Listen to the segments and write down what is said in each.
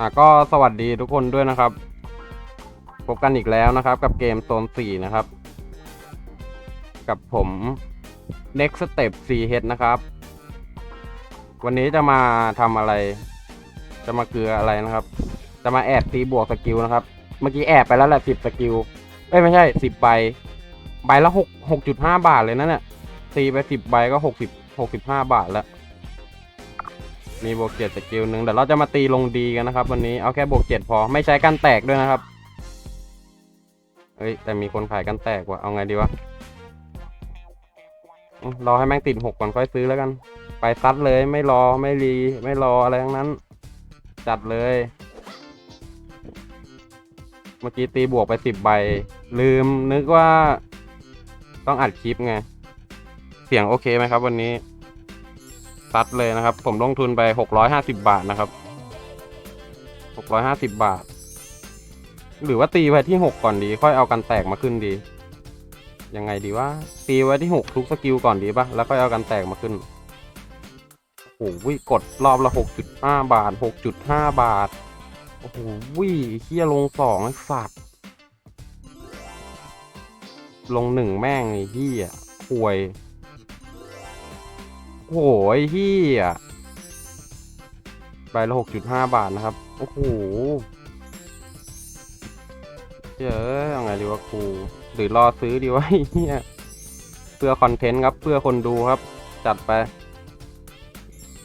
อะก็สวัสดีทุกคนด้วยนะครับ พบกันอีกแล้วนะครับ กับเกมโซน4นะครับ กับผม Next Step 4H นะครับ วันนี้จะมาทำอะไร จะมาเกลืออะไรนะครับ จะมาแอบตีบวกสกิลนะครับ เมื่อกี้แอบไปแล้วแหละสิบสกิลเอ้ยไม่ใช่สิบใบ ใบละหกหกจุดห้าบาทเลยนะเนี่ยตีไปสิบใบก็หกสิบหกสิบห้าบาทแล้ว มีบวกเจ็ดสกิลหนึ่งเดี๋ยวเราจะมาตีลงดีกันนะครับ วันนี้เอาแค่บวกเจ็ดพอไม่ใช้กันแตกด้วยนะครับเฮ้ยแต่มีคนขายกันแตกว่ะเอาไงดีวะรอให้แม่งติดหกก่อนค่อยซื้อแล้วกัน ไปซัดเลยไม่รอไม่รีไม่รออะไรทั้งนั้น จัดเลย เมื่อกี้ตีบวกไปสิบใบ ลืมนึกว่า ต้องอัดคลิปไง เสียงโอเคไหมครับวันนี้ ซัดเลยนะครับ ผมลงทุนไปหกร้อยห้าสิบาทนะครับหกร้อยห้าสิบาท หรือว่าตีไว้ที่หกก่อนดี ค่อยเอากันแตกมาขึ้นดี ยังไงดีว่า ตีไว้ที่หกทุกสกิลก่อนดีปะแล้วค่อยเอากันแตกมาขึ้น โอ้โหกดรอบละหกจุดห้าบาทหกจุดห้าบาท โอ้โหเฮียลงสองไอ้สัตว์ ลงหนึ่งแม่งไอ้เฮียห่วย โอ้โหไอ้เฮียใบละหกจุดห้าบาทนะครับ โอ้โหเจ้ยยังไงดีวะกูหรือรอซื้อดีวะไอ้เฮียเพื่อคอนเทนต์ครับ เพื่อคนดูครับ จัดไป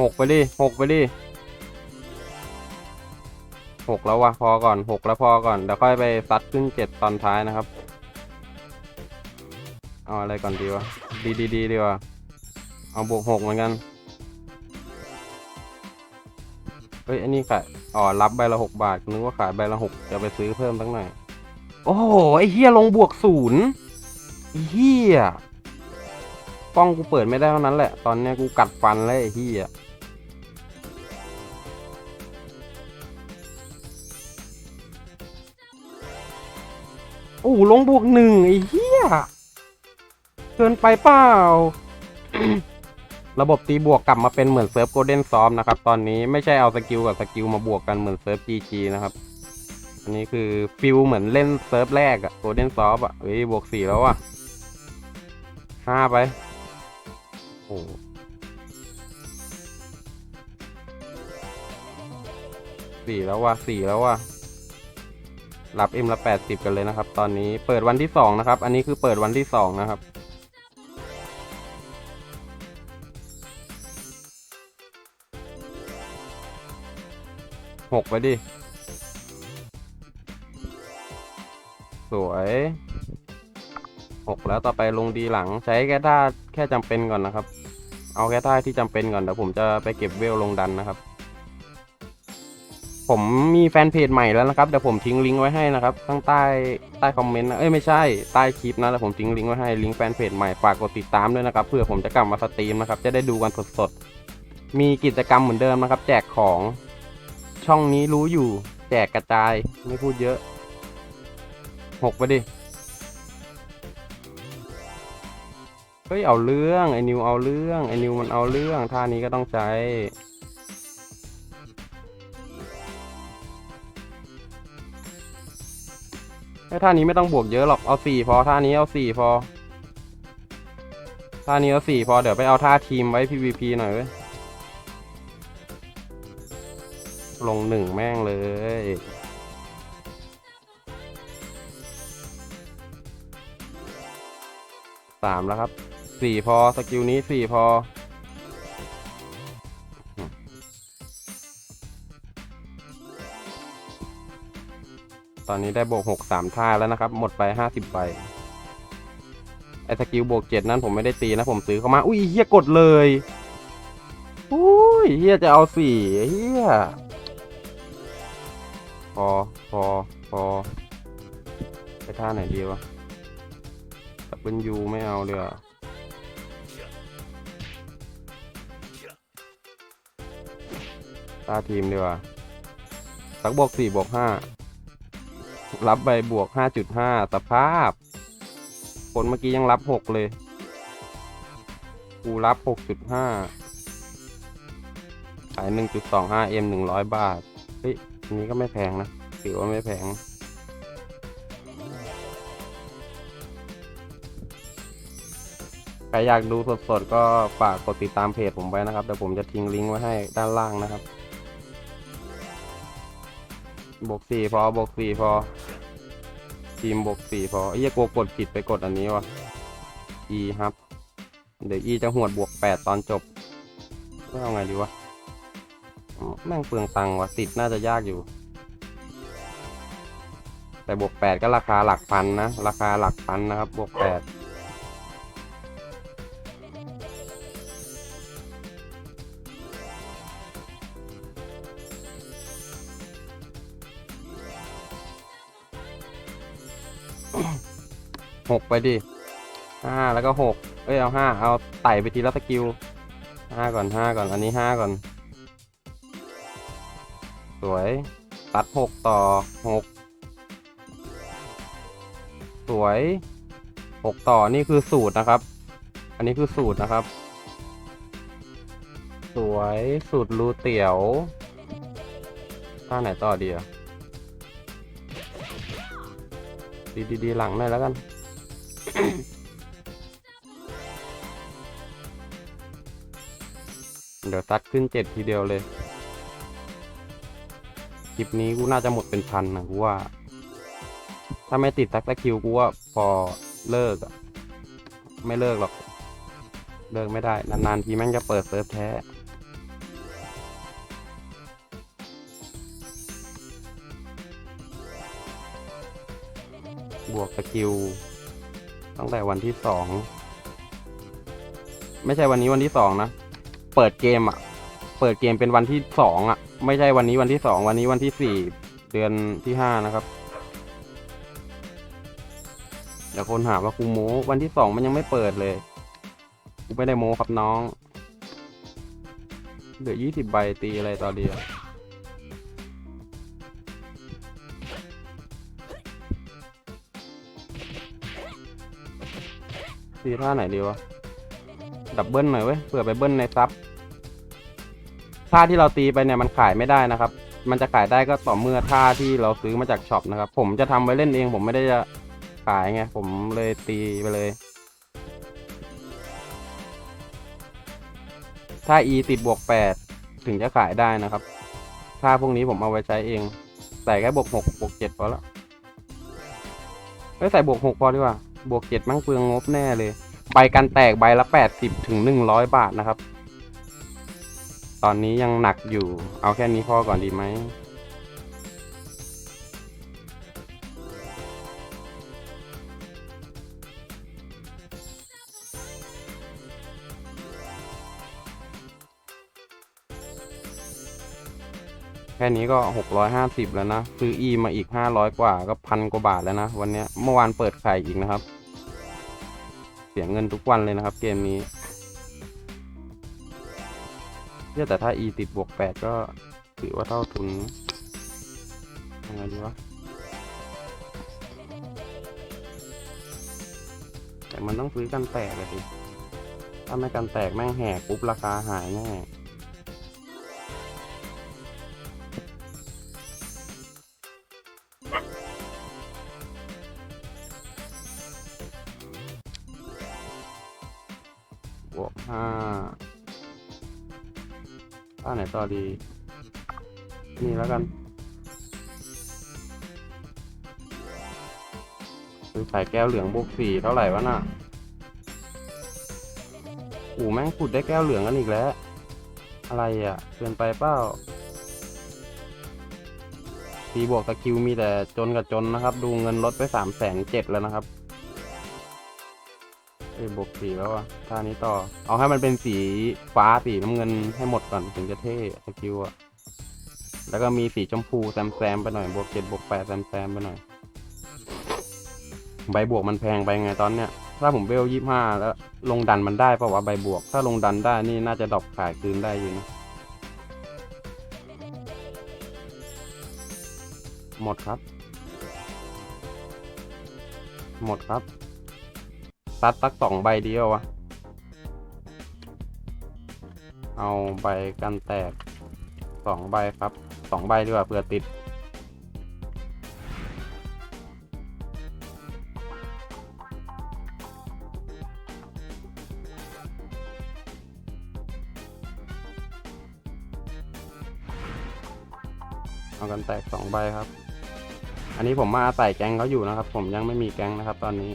หกไปดิหกไปดิหกแล้ววะพอก่อนหกแล้วพอก่อนเดี๋ยวค่อยไปซัดขึ้นเจ็ดตอนท้ายนะครับ เอาอะไรก่อนดีวะ ดีดีดีดีวะ เอาบวกหกเหมือนกัน เฮ้ย อันนี้ขายอ๋อ รับใบละหกบาท นึกว่าขายใบละหกจะไปซื้อเพิ่มตั้งหน่อย โอ้โห ไอ้เฮียลงบวกศูนย์เฮียกล้องกูเปิดไม่ได้เท่านั้นแหละ ตอนนี้กูกัดฟันเลยไอ้เฮียโอ้ลงบวกหนึ่งไอ้เฮียเกินไปเปล่า ระบบตีบวกกลับมาเป็นเหมือนเซิร์ฟโกลเด้นซอมนะครับ ตอนนี้ไม่ใช่เอาสกิลกับสกิลมาบวกกันเหมือนเซิร์ฟ GG นะครับ อันนี้คือฟิลเหมือนเล่นเซิร์ฟแรกอะโกลเด้นซอฟอะเฮ้ยบวกสี่แล้วอะห้าไป โอ้สี่แล้วว่ะสี่แล้วว่ะรับเอ็มละแปดสิบกันเลยนะครับ ตอนนี้เปิดวันที่สองนะครับ อันนี้คือเปิดวันที่สองนะครับ หกไปดิ สวยหกแล้วต่อไปลงดีหลังใช้แค่ท่าแค่จำเป็นก่อนนะครับ เอาแค่ท่าที่จำเป็นก่อนเดี๋ยวผมจะไปเก็บเวลลงดันนะครับ ผมมีแฟนเพจใหม่แล้วนะครับเดี๋ยวผมทิ้งลิงก์ไว้ให้นะครับ ข้างใต้ใต้คอมเมนต์นะเอ้ยไม่ใช่ใต้คลิปนะแล้วผมทิ้งลิงก์ไว้ให้ลิงก์แฟนเพจใหม่ฝากกดติดตามด้วยนะครับเพื่อผมจะกลับมาสตรีมนะครับจะได้ดูกันสดๆมีกิจกรรมเหมือนเดิมนะครับ แจกของ ช่องนี้รู้อยู่ แจกกระจายไม่พูดเยอะหกไปดิ เฮ้ย เอาเรื่อง ไอ้นิวเอาเรื่อง ไอ้นิวมันเอาเรื่อง ท่านี้ก็ต้องใช้ไอ้ท่านี้ไม่ต้องบวกเยอะหรอก เอาสี่พอ ท่านี้เอาสี่พอ ท่านี้เอาสี่พอ เดี๋ยวไปเอาท่าทีมไว้ PVP หน่อยเว้ย ลงหนึ่งแม่งเลย สามแล้วครับ สี่พอ สกิลนี้สี่พอ ตอนนี้ได้บวกหกสามท่าแล้วนะครับ หมดไปห้าสิบใบ ไอ้สกิลบวกเจ็ดนั้นผมไม่ได้ตีนะ ผมซื้อเข้ามา อุ้ยเฮียกดเลยอุ้ยเฮียจะเอาสี่เฮีย อพอพอไปท่าไหนดีวะดับเบิลยูไม่เอาเลยอะท่าทีมดีกว่าสักบวกสี่บวกห้ารับใบบวกห้าจุดห้าสภาพ คนเมื่อกี้ยังรับหกเลย กูรับหกจุดห้าขายหนึ่งจุดสองห้าเอ็มหนึ่งร้อยบาท เฮ้ย อันนี้ก็ไม่แพงนะถือว่าไม่แพง ใครอยากดูสดๆก็ฝากกดติดตามเพจผมไว้นะครับเดี๋ยวผมจะทิ้งลิงก์ไว้ให้ด้านล่างนะครับ บวกสี่พอบวกสี่พอ ทีมบวกสี่พอไอ้ยกลัวกดผิดไปกดอันนี้วะ E ครับ เดี๋ยว E จะหวดบวกแปดตอนจบไม่เอาไงดีวะ แม่งเปลืองตังค์วะติดน่าจะยากอยู่ แต่บวกแปดก็ราคาหลักพันนะ ราคาหลักพันนะครับ บวกแปดหกไปดิห้าแล้วก็หกเอ้ยเอาห้าเอาไต่ไปทีละสกิลห้าก่อนห้าก่อนอันนี้ห้าก่อน สวย ตัดหกต่อหกสวยหกต่อนี่คือสูตรนะครับ อันนี้คือสูตรนะครับ สวยสูตรรูเตี๋ยวท่าไหนต่อดีอะดีดีดีหลังหน่อยแล้วกันเดี๋ยวซัดขึ้นเจ็ดทีเดียวเลย คลิปนี้กูน่าจะหมดเป็นพันนะกูว่า ถ้าไม่ติดสักตะคิวกูว่าพอเลิกอะไม่เลิกหรอก เลิกไม่ได้ นานๆทีแม่งจะเปิดเซิร์ฟแท้บวกสกิลตั้งแต่วันที่สองไม่ใช่วันนี้วันที่สองนะ เปิดเกมอะ เปิดเกมเป็นวันที่สองอะ ไม่ใช่วันนี้วันที่สองวันนี้วันที่สี่เดือนที่ห้านะครับเดี๋ยวคนหาว่ากูโม้วันที่สองมันยังไม่เปิดเลยกูไม่ได้โม้ครับน้องเหลือยี่สิบใบตีอะไรต่อเดียวตีท่าไหนดีวะดับเบิลหน่อยเว้ยเผื่อไปเบิ้ลในซับ ท่าที่เราตีไปเนี่ยมันขายไม่ได้นะครับ มันจะขายได้ก็ต่อเมื่อท่าที่เราซื้อมาจากช็อปนะครับ ผมจะทำไว้เล่นเอง ผมไม่ได้จะขายไง ผมเลยตีไปเลยถ้า E ติดบวกแปดถึงจะขายได้นะครับท่าพวกนี้ผมเอาไว้ใช้เอง ใส่แค่บวกหกบวกเจ็ดพอละไม่ใส่บวกหกพอดีกว่า บวกเจ็ดมั่งเปลืองงบแน่เลย ใบกันแตกใบละแปดสิบถึงหนึ่งร้อยบาทนะครับ ตอนนี้ยังหนักอยู่ เอาแค่นี้พอก่อนดีไหม แค่นี้ก็หกร้อยห้าสิบแล้วนะ ซื้ออีมาอีกห้าร้อยกว่าก็พันกว่าบาทแล้วนะ วันนี้เมื่อวานเปิดขายอีกนะครับ เสียเงินทุกวันเลยนะครับเกมนี้ เชื่อแต่ถ้า E ติดบวกแปดก็ถือว่าเท่าทุนยังไงดีวะแต่มันต้องซื้อกันแตกเลยดิ ถ้าไม่กันแตกแม่งแหกปุ๊บราคาหายแน่บวกห้า ท่าไหนต่อดี นี่แล้วกันคือใส่แก้วเหลืองบวกสี่เท่าไหร่วะน่ะอูแม่งขุดได้แก้วเหลืองกันอีกแล้ว อะไรอะเกินไปเปล่าทีบวกตะคิวมีแต่จนกับจนนะครับ ดูเงินลดไปสามแสนเจ็ดแล้วนะครับ เอ้ยบวกสีแล้วอะท่านี้ต่อ เอาให้มันเป็นสีฟ้าสีน้ำเงินให้หมดก่อนถึงจะเท่สกิลอะ แล้วก็มีสีชมพูแซมแซมไปหน่อยบวกเจ็ดบวกแปดแซมแซมไปหน่อย ใบบวกมันแพงไปไงตอนเนี้ย ถ้าผมเวลยี่ห้าแล้วลงดันมันได้เปล่าวะใบบวก ถ้าลงดันได้นี่น่าจะดรอปขายคืนได้อยู่นะหมดครับ หมดครับ ซัดสักสองใบเดียววะ เอาใบกันแตกสองใบครับสองใบดีกว่าเผื่อติด เอากันแตกสองใบครับ อันนี้ผมมาใส่แก๊งเขาอยู่นะครับ ผมยังไม่มีแก๊งนะครับตอนนี้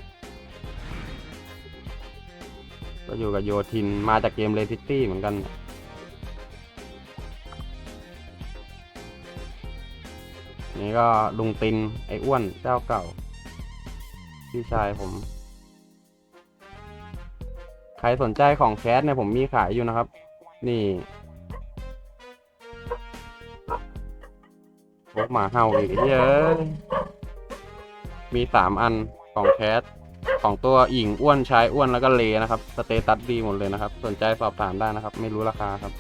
ก็อยู่กับโยทินมาจากเกมเลซิตี้เหมือนกัน นี่ก็ลุงติน ไอ้อ้วนเจ้าเก่า พี่ชายผม ใครสนใจของแคสเนี่ยผมมีขายอยู่นะครับ นี่พวกหมาเห่าอีกเยอะ มีสามอันของแคส ของตัวอิงอ้วนชายอ้วนแล้วก็เลนะครับสเตตัสดีหมดเลยนะครับ สนใจสอบถามได้นะครับ ไม่รู้ราคาครับ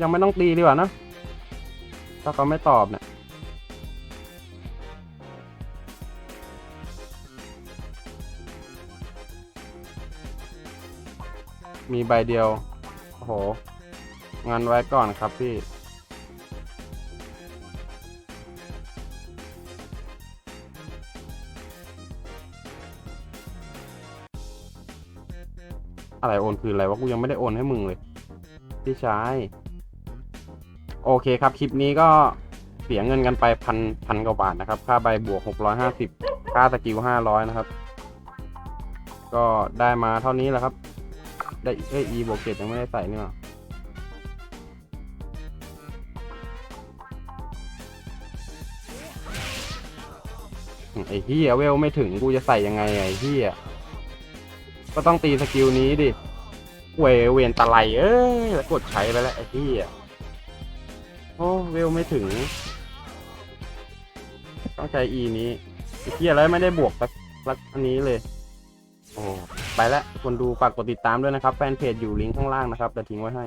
ยังไม่ต้องตีดีกว่านะ ถ้าเขาไม่ตอบเนี่ย มีใบเดียว โอ้โห งานไว้ก่อนครับพี่ อะไรโอนคืออะไรวะกูยังไม่ได้โอนให้มึงเลย พี่ชาย โอเคครับคลิปนี้ก็เสียเงินกันไปพันพันกว่าบาทนะครับ ค่าใบบวกหกร้อยห้าสิบค่าสกิลห้าร้อยนะครับ ก็ได้มาเท่านี้แหละครับ ได้เอ้ย e บวกเจ็ดยังไม่ได้ใส่นี่หว่าไอ้เฮียเวลไม่ถึงกูจะใส่ยังไงไอ้เฮีย ก็ต้องตีสกิลนี้ดิ เวเวนตะไลเอ้ยแล้วกดใช้ไปแล้วไอ้ที่อะโอ้เวลไม่ถึง ต้องใช้ e นี้ไอ้ที่อะไรไม่ได้บวกสักสักอันนี้เลย โอ้ไปแล้วคนดูฝากกดติดตามด้วยนะครับ แฟนเพจอยู่ลิงก์ข้างล่างนะครับจะทิ้งไว้ให้